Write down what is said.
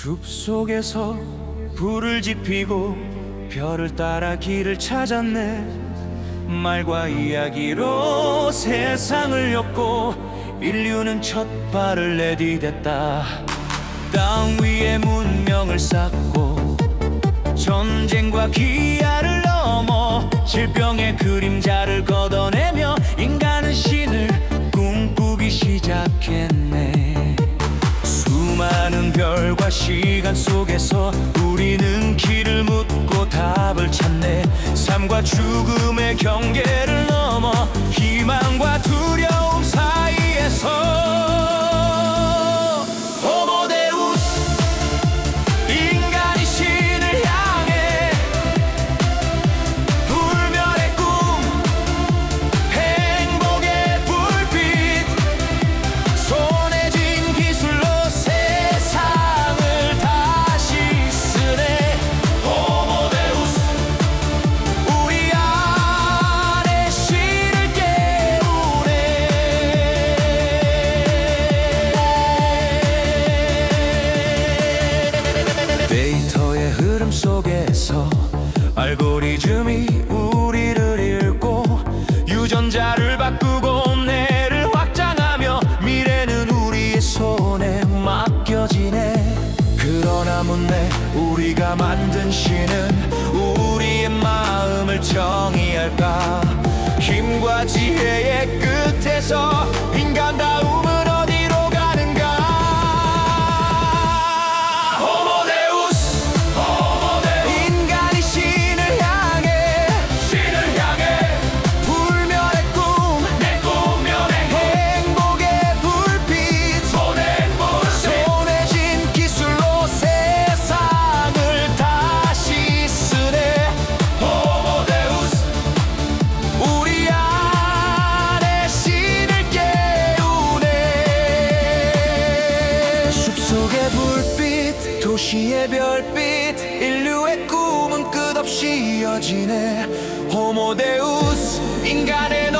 숲속에서 불을 지피고 별을 따라 길을 찾았네. 말과 이야기로 세상을 엮고 인류는 첫 발을 내디뎠다. 땅 위에 문명을 쌓고 전쟁과 기아를 넘어 질병의 그림자를 걷어내며 인간은 신을 꿈꾸기 시작했 시간 속에서 우리는 길을 묻고 답을 찾네. 삶과 죽음의 경계를 흐름 속에서 알고리즘이 우리를 읽고 유전자를 바꾸고 뇌를 확장하며 미래는 우리의 손에 맡겨지네. 그러나 문제 우리가 만든 신은 우리의 마음을 정의할까? 힘과 지혜의 끝에서 인간다움 속의 불빛 도시의 별빛 인류의 꿈은 끝없이 이어지네. 호모데우스 인간의